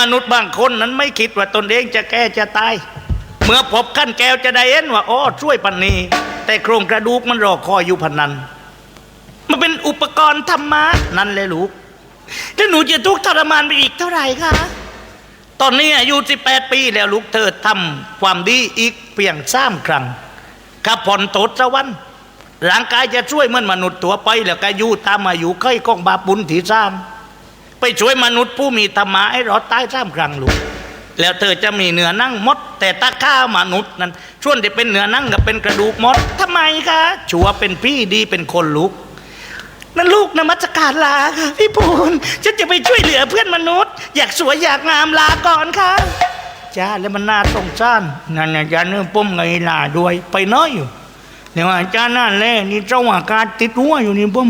มนุษย์บางคนนั้นไม่คิดว่าตนเองจะแก้จะตาย เมื่อพบขั้นแก้วจะได้เห็นว่าอ๋อช่วยปันนีแต่โครงกระดูกมันรอคอยอยู่พันนั้น มันเป็นอุปกรณ์ธรรมะนั่นเลยลูกแล้วหนูจะทุกข์ทรมานไปอีกเท่าไหร่คะตอนนี้อายุ18 ปีแล้วลูกเธอทำความดีอีกเพียงสามครั้งกับผ่อนโทษสวรรค์ร่างกายจะช่วยเหมือนมนุษย์ตัวไปแล้วก็อยู่ตามอายุเคยกองบาปุญที่สาม ไปช่วยมนุษย์ผู้มีธรรมะให้รอดตายสามครั้งลูกแล้วเธอจะมีเนื้อนั่งมด แต่ตาข้ามนุษย์นั้นช่วนที่เป็นเนื้อนั่งกับเป็นกระดูกมดทำไมคะชัวเป็นพี่ดีเป็นคนลูกนั่นลูกนมัสการลาค่ะพี่ปูนฉันจะไปช่วยเหลือเพื่อนมนุษย์ อยากสวยอยากงามลาก่อนค่ะจ้าแล้วมันน่าสงสารนั่นอาจารย์เนื้อปุ้มไงลาด้วยไปน้อยอยู่เดี๋ยวอาจารย์นั่นแหละนี่เจ้าอากาศติดหัวอยู่นี่ปุ้ม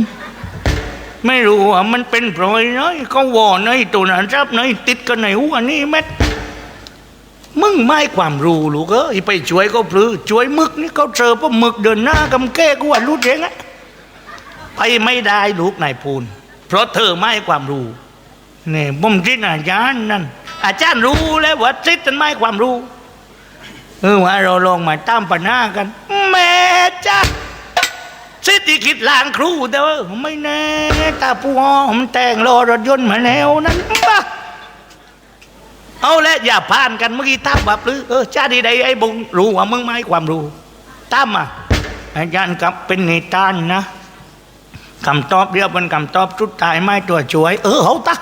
ไม่รู้ว่ามันเป็นเพราะอะไรเขาวอในตัวนั้นรับในติดกันในหัวนี่เม็ดมึงไม่ความรู้ลูกเอ้ยไปช่วยก็พลือช่วยมึกนี่เขาเจอพวกมึกเดินหน้ากำแก้กูว่ารู้เองอะไปไม่ได้ลูกนายพูน เพราะเธอไม่ความรู้นี่บ่มจิตอาจารย์นั่นอาจารย์รู้แล้วว่าจิตมันไม่ความรู้เออว่าเราลองมาตามปัญหากัน แม่จ้า สิทธิคิดลางครูเด้อไม่แน่ตาผู้หอมแต่งรอรถยนต์มาแล้วนั้นบ้าเอาและอย่าผ่านกันเมื่อกี้ตั้มแบบหรือเออชาดีใดไอ้บุงรู้ว่ามึงไม่ความรู้ตั้มอะอาจารย์ครับเป็นนิทานนะคำตอบเดียวเป็นคำตอบสุดท้ายไม่ตัวช่วย เออเขาตะ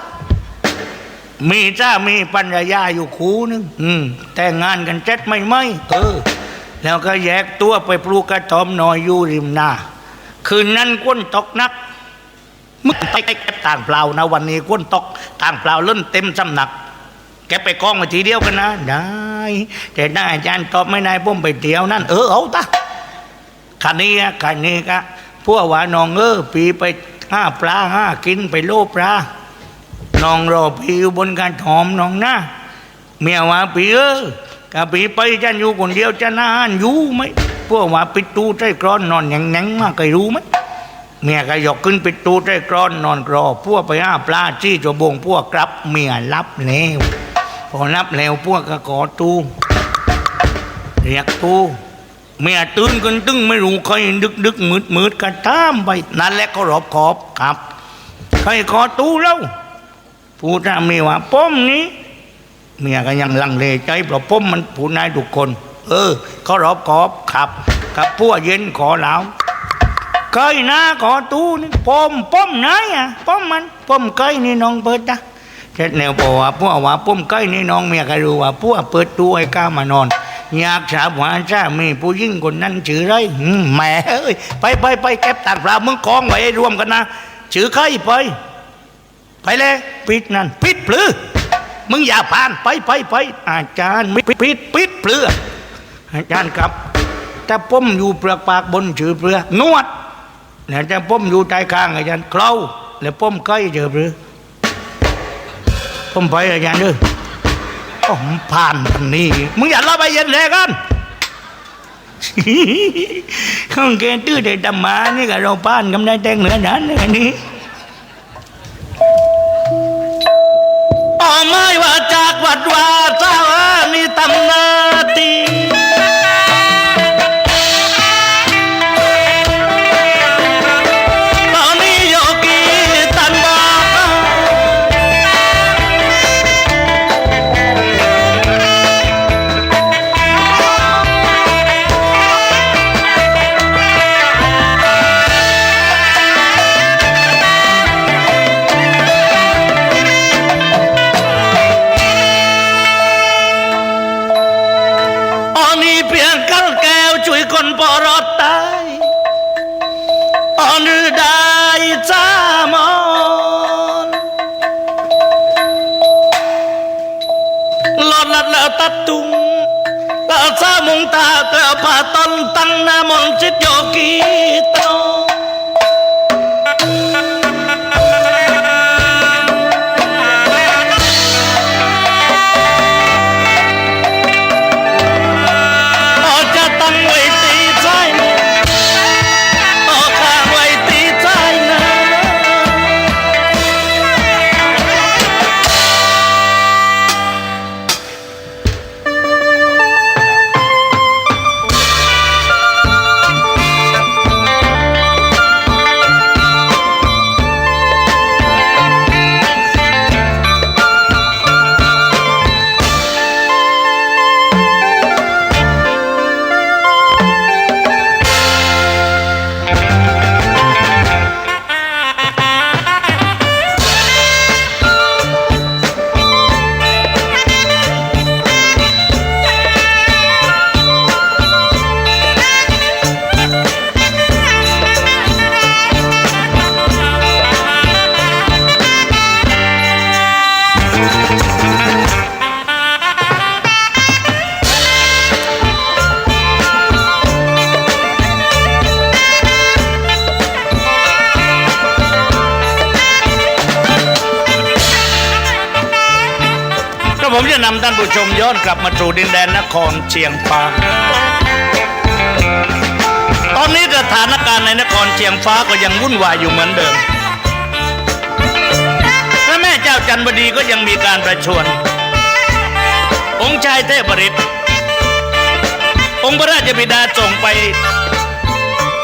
มีจ้ามีปัญญาอยู่คู่นึงอืมแต่งงานกันเจ็ดไม่ไม่เออ แล้วก็แยกตัวไปปลูกกระท่อมนอยอยู่ริมนา คืนนั้นก้นตกนักมึงไปเก็บต่างเปล่านะวันนี้ก้นตกต่างเปล่าล้นเต็มสำนัก แกไปกองมาทีเดียวกันนะได้แต่ได้อาจารย์ตอบไม่ได้ผมไปเที่ยวนั่นเออเอาตะคันนี้คันนี้กะพวกว่าน้องเออปีไปห้าปลาห้ากินไปโลปลาน้องรอปีอยู่บนการถอมน้องนะเมียว่าปีเออกะปีไปจันอยู่คนเดียวจะนานอยู่ไหม พวกว่าปิดตูใจกรอนนอนแหงๆมากเคยรู้ไหมเมียก็ยกขึ้นปิดตูได้กรอนนอนกรอพวกไปห้าปลาจี้จะบงพวกกลับเมียรับแล้วพอรับแล้วพวกก็กอตูเรียกตูเมียตื่นกันตึ้งไม่รู้ใครดึกดึกมืดมืดกันตามไปนั่นแหละก็รอบขอบครับใครกอตู้แล้วผู้ทำมีว่าป้มนี้เมียก็ยังลังเลใจเพราะป้มมันผู้นายทุกคน เออเขารอบขอบขับกับพวกเย็นขอหลาวเคยหนะขอตู้นี่ปมปมไหนอะปมมันปมเคยนี่น้องเปิดนะเช็ดแนวบอกว่าพวกว่าปมเคยนี่น้องเมียก็รู้ว่าพวกเปิดตู้ให้ก้ามานอนอยากสาบหวานจ้ามีผู้ยิ่งคนนั้นชื่อไรแหม่เอ้ยไปไปไปเก็บตักปลามึงกองไว้รวมกันนะชื่อใครไปไปเลยปิดนั่นปิดปลือมึงอย่าผ่านไปไปไปอาจารย์ปิดปิดปิดเปลือ อาจารย์ครับ ถ้าผมอยู่เปลือกปากบนชื่อเปลือกนวดแล้วแต่ผมอยู่ใจกลางอาจารย์เคล้าแล้วผมใกล้เจอหรือผมไปอาจารย์เด้อผมผ่านทางนี้มึงอย่าล้อไปเย็นเลยกันข้างแกตื้อแต่ดดำมานี่ก็เราผ่านกำได้แต่งเหนือนั้นอันนี้ต่อไม่ว่าจากวัดว่า ซามุงต ท่านผู้ชมย้อนกลับมาสู่ดินแดนนครเชียงฟ้า ตอนนี้สถานการณ์ในนครเชียงฟ้าก็ยังวุ่นวายอยู่เหมือนเดิม พระแม่เจ้าจันบดีก็ยังมีการประชวรองค์ชายเทพฤทธิ์องค์พระราชบิดาส่งไป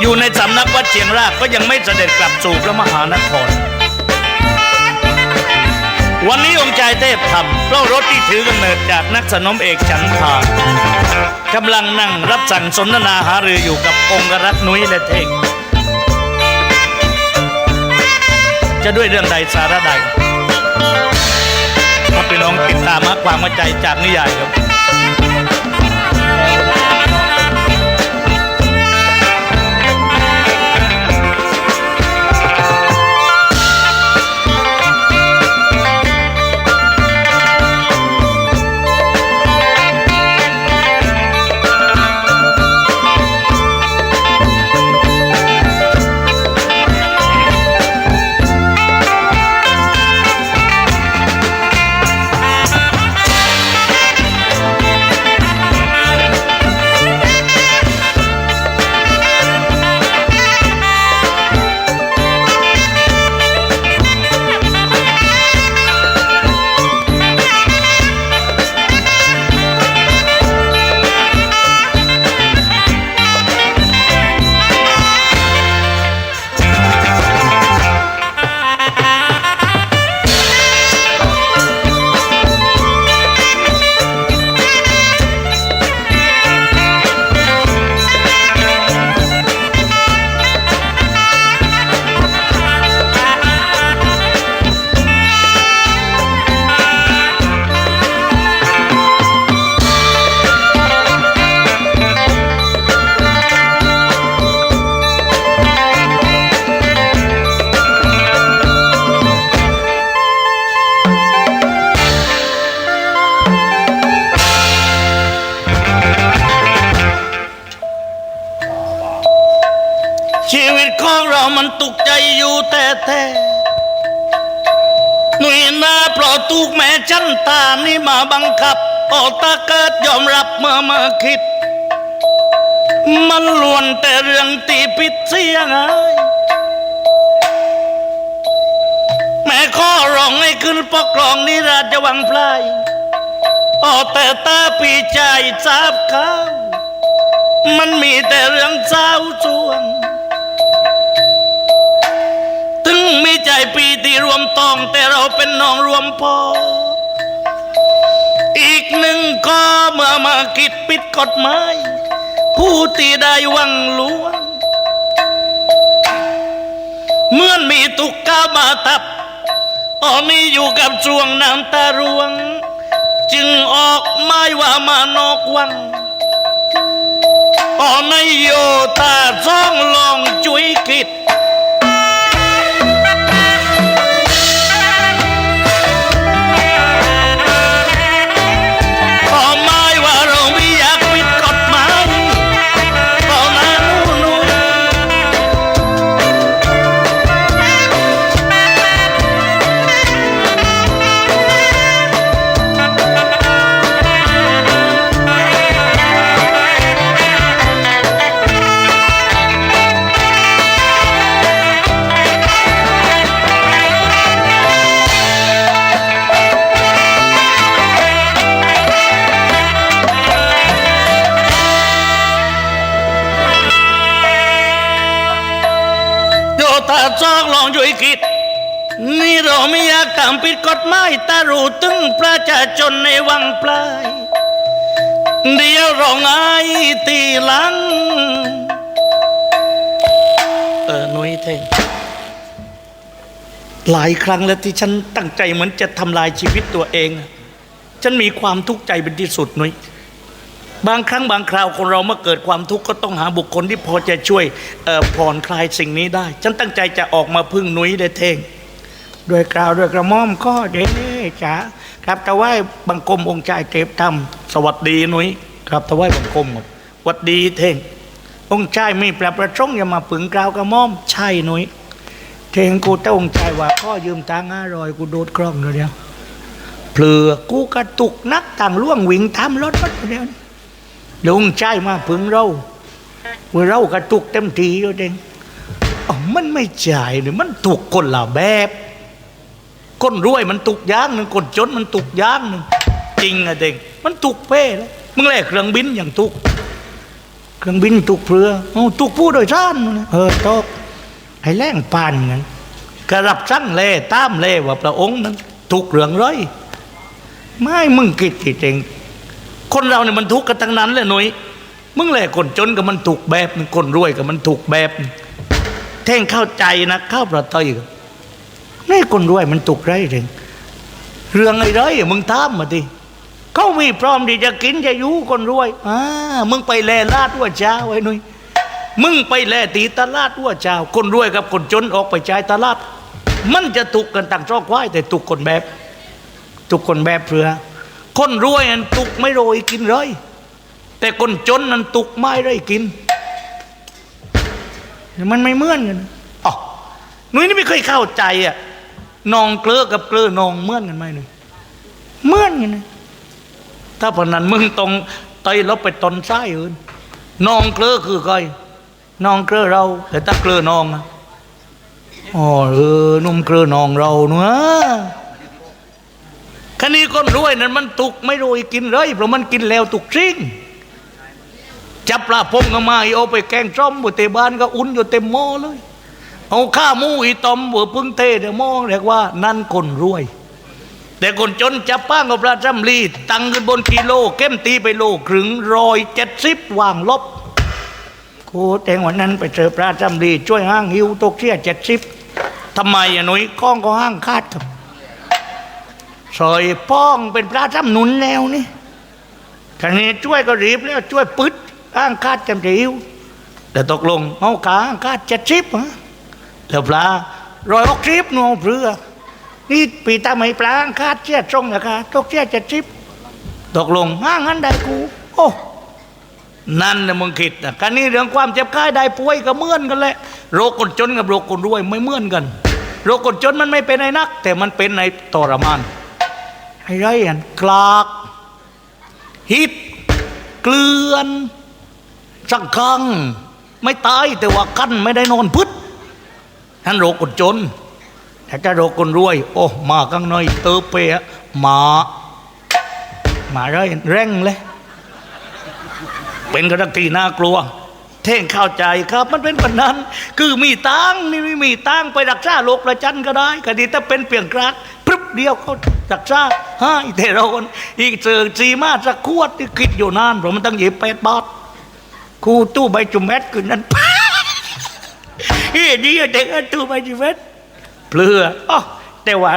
อยู่ในสำนักวัดเชียงรากก็ยังไม่เสด็จกลับสู่พระมหานคร วันนี้องค์ชายเทพทำเพรารถที่ถือกำเนิดจากนักสนมเอกฉันทากำลังนั่งรับสั่งสนทนาหารืออยู่กับองค์รัตน์นุ้ยและเท่งจะด้วยเรื่องใดสาระใดถ้าไปลองติดตามมาความเข้าใจจากนิยายครับ หนุ่ยนาเพราะถูกแม่จันตานี่มาบังคับโอตาเกิดยอมรับเมื่อมาคิด มันล้วนแต่เรื่องตีผิดเสียงไงแม่ข้อร้องให้ขึ้นปกครองนิราชวังพลายโอแต่ตาปีใจทราบข่าวมันมีแต่เรื่องเศร้าสวง งมีใจปีที่รวมตองแต่เราเป็นน้องรวมพ่อ อีกหนึ่งก็เมื่อมาคิดปิดกฎหมาย ผู้ที่ได้วังหลวงเหมื่อนมีตุกกามาทับอ๋อมีอยู่กับช่วงน้ำตารวง จึงออกไม้ว่ามานอกวังอ๋อในโยตาซ่องลองจุยคิด อกลองช่วยคิดนี่เราไม่อยากทำผิดกฎหมายต่รู้ถึงประชาชนในวังปลาย เดียวร้องไห้ตีหลัง เออหนุยเท่งหลายครั้งแล้วที่ฉันตั้งใจเหมือนจะทำลายชีวิตตัวเอง ฉันมีความทุกข์ใจเป็นที่สุดหนุ้ย บางครั้งบางคราวคนเราเมื่อเกิดความทุกข์ก็ต้องหาบุคคลที่พอจะช่วยผ่อนคลายสิ่งนี้ได้ ฉันตั้งใจจะออกมาพึ่งนุ้ยได้เท่งด้วยกล่าวด้วยกระม่อมก็เด้จ้าครับถวายบังคมองค์ชายเทพธรรมสวัสดีนุ้ยครับถวายบังคมหมดสวัสดีเท่งองค์ชายมีปรประสงค์จะมาปึงกล่าวกระม่อมใช่นุ้ยเท่งกูเต้าองค์ชายว่าข้อยืมตังห้ารอยกูโดดคล่องเดียวเปลือกูกระตุกนักต่างล่วงวิ่งตามรถรถเดียว เดี๋ยวองค์ชายมาปึงเราเมื่อเรากระตุกเต็มทีแล้วเด้งมันไม่จ่ายเนี่ยมันถูกคนละแบบคนรวยมันตุกย่างหนึ่งคนจนมันตุกย่างหนึ่งจริงอะเด็กมันตุกเป้แล้วมึงแลกเครื่องบินอย่างตุก เครื่องบินตุกเรืออตุกผู้โดยสารเออตกไอ้แรงปานงั้นกระรับสั่งเล่ตามเล่ว่าพระองค์นั้นตุกเรื่องร้อยไม่มึงคิดที่จริง คนเราเนี่ยมันทุกข์กันทั้งนั้นเลยหนุ่ยมึงแหละคนจนกับมันถูกแบบคนรวยกับมันถูกแบบ แท่งเข้าใจนะเข้าประเทศนี่คนรวยมันตุกไรถึงเรื่องไอ้ไรมึงตามมาดิเขามีพร้อมที่จะกินจะอยู่คนรวยอ่ามึงไปแลลาดว่าเจ้าไอ้หนุ่ยมึงไปแลตีตลาดว่าเจ้า คนรวยกับคนจนออกไปจ่ายตลาด มันจะตุกกันต่างช่อควายแต่ตุกคนแบบตุกคนแบบเพื่อ คนรวยนั้นตุกไม่โรยกินเลย แต่คนจนนั้นตุกไม่ได้กิน มันไม่เหมือนกันอ๋อหนุ่ยนี่ไม่เคยเข้าใจอะนองเกลือกับเกลือนองเหมือนกันไหมหนุ่ยเหมือนกันนะถ้าพนันมึงตรงไตลบไปตนไส้อื่นนองเกลือคือใครนองเกลือเรา แต่ถ้าเกลือนองอะอ๋อเออนุ่มเกลือนองเราเนาะ คันนี้คนรวยนั้นมันตุกไม่รวยกินเลยเพราะมันกินแล้วตุกจริงจับปลาพงก็มาอีเอาไปแกงจ้อมบนเตบ้านก็อุ่นอยู่เต็มหม้อเลย เอาข้ามูอีตอมบัวพึ่งเทเดี๋ยวมองเรียกว่า นั่นคนรวย แต่คนจนจับป้างกับพระจำลีตังขึ้นบนกิโลเข้มตีไปโลครึ่งรอยเจ็ดสิบวางลบโคแต่งวันนั้นไปเจอพระจำลีช่วยห้างหิวตกเชี่ยเจ็ดสิบทำไมอะหนุ่ยก้องก็ห้างคาดครับ ซอยป้องเป็นพระจำหนุนแล้วนี่ทีนี้ช่วยก็รีบแล้วช่วยปึ๊ดห้างคาดจำจะหิวแต่ตกลงเอาขาห้างคาดเจ็ดสิบฮะแล้วปลารอยออกทริปนูเพื่อนี่ปีตาไม่ปลาอ้างคาดเชี่ยตรงนะคะตกเชี่ยจะทริปตกลงห้างนั้นได้กู โอ้นั่นนะมึงคิดนะกันนี่เรื่องความเจ็บไข้ได้ป่วยก็เมื่อนกันแหละโรคคนจนกับโรคคนรวยไม่เมื่อนกัน โรคคนจนมันไม่เป็นไอ้นัก แต่มันเป็นในทรมาน ไอ้ไรอันกลากฮิตเกลือนสังคังไม่ตายแต่ว่ากันไม่ได้นอนพึดท่านโรคคนจนแต่ถ้าโรคคนรวย โอ้มาข้างในเตอเปะมามาเร่เร่งเลย เป็นกระดักทีน่ากลัวเท่งเข้าใจครับมันเป็นปันนั้น คือมีตังนี่ไม่มีตังไปรักษาโรคประจันก็ได้ก็ดีถ้าเป็นเปลี่ยนกราก เดียวเขารักษาให้แต่เราคนอีเจอจีมาสักขวดที่คิดอยู่นานเพราะมันตั้งเยียบแปดบาทครูตู้ใบจุ่มแมทคืนนั้นเฮ้ยดีอะเด็กอะตู้ใบจุ่มแมทเปลืออ๋อแต่ว่า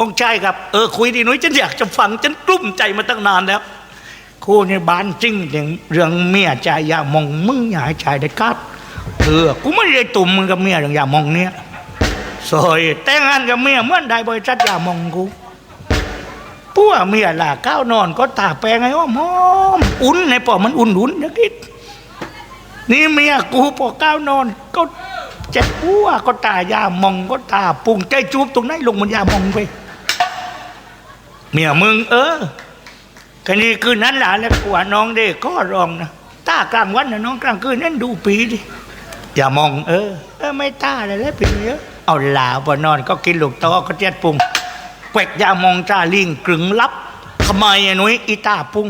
องค์ชายครับเออคุยดีนุ้ยฉันอยากจะฟังฉันกลุ้มใจมาตั้งนานแล้วครูในบ้านจริงอย่างเรื่องเมียใจายามองมึงอย่าให้ชายได้กัดเออกูไม่ได้ตุ่มมึงกับเมียเรื่องยามองเนี้ย สอยแต่งงานกับเมียเมื่อนได้บริษัทยามองกูปัวเมียล่ะก้าวนอนก็ตาแปลงไงว่าหอมอุ่นในปอมันอุ่นๆนะคิดนี่เมียกูพอก้าวนอนก็เจ็บปัวก็ตายามองก็ตาปุ่งใจจูบตรงไหนลงมันยามองไปเมียมึงเออกันนี้คืนนั้นหลานแล้วกว่าน้องเด็กก็รองนะตากลางวันนะน้องกลางคืนนั่นดูปีดิอย่ามองเออเออไม่ตาเลยแล้วปีเยอะ เอาหลาบนอนก็กินลูกโตก็เจ็ดปุงแกวกยามองจ้าลิงกลึงลับทำไมอะหนุ้ยอีตาปุง